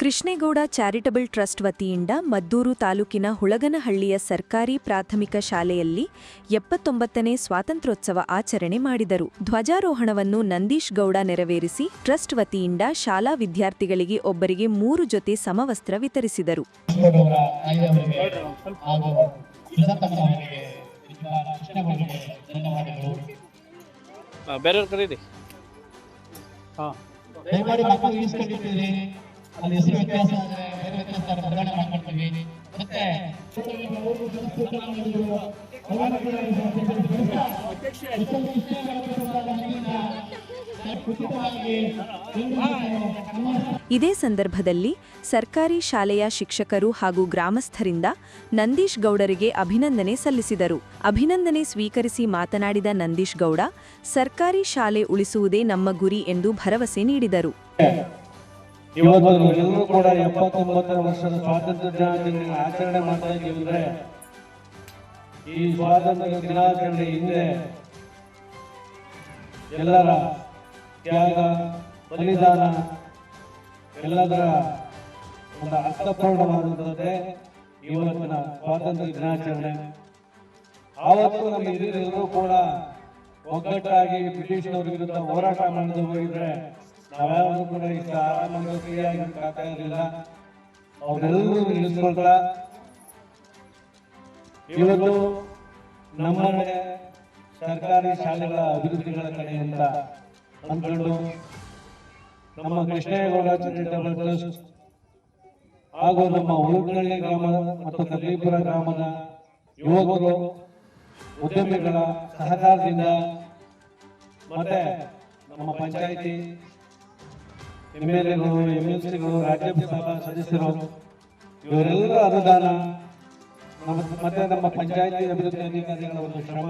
Krishnegowda charitable trust ವತಿಯಿಂದ ಮದ್ದೂರು ತಾಲೂಕಿನ ಹುಳಗನಹಳ್ಳಿಯ ಸರ್ಕಾರಿ ಪ್ರಾಥಮಿಕ ಶಾಲೆಯಲ್ಲಿ ಎಪ್ಪತ್ತೊಂಬತ್ತನೇ ಸ್ವಾತಂತ್ರ್ಯೋತ್ಸವ ಆಚರಣೆ ಮಾಡಿದರು. ಧ್ವಜಾರೋಹಣವನ್ನು ನಂದೀಶ್ ಗೌಡ ನೆರವೇರಿಸಿ ಟ್ರಸ್ಟ್ ವತಿಯಿಂದ ಶಾಲಾ ವಿದ್ಯಾರ್ಥಿಗಳಿಗೆ ಒಬ್ಬರಿಗೆ ಮೂರು ಜೊತೆ ಸಮವಸ್ತ್ರ ವಿತರಿಸಿದರು. ದಯಮಾಡಿ ಅಲ್ಲಿ ಹೆಸರು ವ್ಯತ್ಯಾಸ ಬೇರೆ ವ್ಯತ್ಯಾಸ ಮತ್ತೆ ಇದೇ ಸಂದರ್ಭದಲ್ಲಿ ಸರ್ಕಾರಿ ಶಾಲೆಯ ಶಿಕ್ಷಕರು ಹಾಗೂ ಗ್ರಾಮಸ್ಥರಿಂದ ನಂದೀಶ್ ಗೌಡರಿಗೆ ಅಭಿನಂದನೆ ಸಲ್ಲಿಸಿದರು. ಅಭಿನಂದನೆ ಸ್ವೀಕರಿಸಿ ಮಾತನಾಡಿದ ನಂದೀಶ್ ಗೌಡ, ಸರ್ಕಾರಿ ಶಾಲೆ ಉಳಿಸುವುದೇ ನಮ್ಮ ಗುರಿ ಎಂದು ಭರವಸೆ ನೀಡಿದರು. ಇವತ್ತು ಎಲ್ಲರೂ ಕೂಡ ಎಪ್ಪತ್ತೊಂಬತ್ತರ ವರ್ಷದ ಸ್ವಾತಂತ್ರ್ಯ ದಿನಾಚರಣೆ ಆಚರಣೆ ಮಾಡ್ತಾ ಇದ್ದೀವಿ ಅಂದ್ರೆ, ಈ ಸ್ವಾತಂತ್ರ್ಯ ದಿನಾಚರಣೆ ಹಿಂದೆ ಎಲ್ಲರ ತ್ಯಾಗ, ಬಲಿದಾನ, ಎಲ್ಲದರ ಒಂದು ಅರ್ಥಪೂರ್ಣವಾದಂಥದ್ದೇ ಇವತ್ತಿನ ಸ್ವಾತಂತ್ರ್ಯ ದಿನಾಚರಣೆ. ಆವತ್ತು ನಮ್ಮ ಹಿರಿಯರೆಲ್ಲರೂ ಕೂಡ ಒಗ್ಗಟ್ಟಾಗಿ ಬ್ರಿಟಿಷ್ನವ್ರ ವಿರುದ್ಧ ಹೋರಾಟ ಮಾಡಿದ್ರೆ ನಾವ್ಯಾರು ಕೂಡ ಇಷ್ಟು ಆರಾಮಾಗಿ ಫ್ರೀಯಾಗಿ ಆಗ್ತಾ ಇರಲಿಲ್ಲ ಅವರೆಲ್ಲರೂ ನಿಲ್ಲಿಸ್ಕೊಳ್ತಾ ಇವತ್ತು ನಮ್ಮ ಸರ್ಕಾರಿ ಶಾಲೆಗಳ ಅಭಿವೃದ್ಧಿಗಳ ಕಡೆಯಿಂದ ಅಂದ್ಕೊಂಡು ನಮ್ಮ ಕೃಷ್ಣೇಗೌಡ ಟ್ರಸ್ಟ್ ಹಾಗೂ ನಮ್ಮ ಉಳುಕಳ್ಳಿ ಗ್ರಾಮ ಮತ್ತು ಕಲ್ಲೀಪುರ ಗ್ರಾಮದ ಯುವಕರು, ಉದ್ಯಮಿಗಳ ಸಹಕಾರದಿಂದ ಮತ್ತೆ ನಮ್ಮ ಪಂಚಾಯಿತಿ ಎಂ ಎಲ್ ಎಗಳು ಎಂ ಎಲ್ ಸಿಗಳು ರಾಜ್ಯಸಭಾ ಸದಸ್ಯರು, ಇವರೆಲ್ಲರ ಅನುದಾನ, ನಮ್ಮ ಮತ್ತೆ ನಮ್ಮ ಪಂಚಾಯಿತಿ ಅಭಿವೃದ್ಧಿ ಅಧಿಕಾರಿಗಳ ಒಂದು ಶ್ರಮ,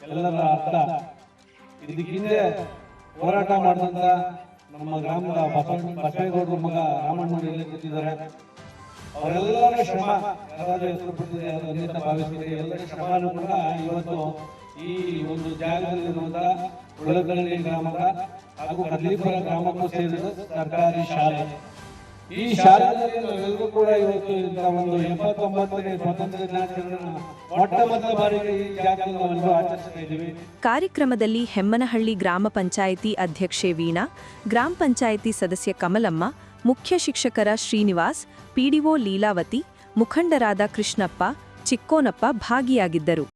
ಎಲ್ಲರ ಅರ್ಥ. ಇದಕ್ಕೆ ಹಿಂದೆ ಹೋರಾಟ ಮಾಡಿದಂತ ನಮ್ಮ ಗ್ರಾಮದ ಬಸವ ಬಸವೇಗೌಡರ ಮಗ ರಾಮಣ್ಣ ಎಲ್ಲಿ ಕೂತಿದ್ದಾರೆ. ಅವರೆಲ್ಲರ ಶ್ರಮ ಯಾರಾದ್ರೂ ಹೆಸರು ಪಟ್ಟಿದೆ ಅದು ಅನ್ಯತ ಭಾವಿಸಿದೆ ಎಲ್ಲರ ಶ್ರಮನೂ ಕೂಡ ಇವತ್ತು ಈ ಒಂದು ಜಾಗದಲ್ಲಿರುವಂತ ಉಳಗಳ್ಳಿ ಗ್ರಾಮದ ಹಾಗೂ ಕದ್ಲೀಪುರ ಗ್ರಾಮಕ್ಕೂ ಸೇರಿದ ಸರ್ಕಾರಿ ಶಾಲೆ. ಈ ಶಾಲೆಯಲ್ಲಿ ನಾವೆಲ್ಲರೂ ಕೂಡ ಇವತ್ತು ಇಂಥ ಒಂದು ಎಂಬತ್ತೊಂಬತ್ತನೇ ಸ್ವಾತಂತ್ರ್ಯ ದಿನಾಚರಣೆ ಈ ಜಾಗದಲ್ಲಿ ಕಾರ್ಯಕ್ರಮದಲ್ಲಿ ಹೆಮ್ಮನಹಳ್ಳಿ ಗ್ರಾಮ ಪಂಚಾಯಿತಿ ಅಧ್ಯಕ್ಷೆ ವೀಣಾ, ಗ್ರಾಮ ಪಂಚಾಯಿತಿ ಸದಸ್ಯ ಕಮಲಮ್ಮ ಮುಖ್ಯ ಶಿಕ್ಷಕರ ಶ್ರೀನಿವಾಸ್ ಪಿಡಿಒ ಲೀಲಾವತಿ ಮುಖಂಡರಾದ ಕೃಷ್ಣಪ್ಪ ಚಿಕ್ಕೋನಪ್ಪ ಭಾಗಿಯಾಗಿದ್ದರು.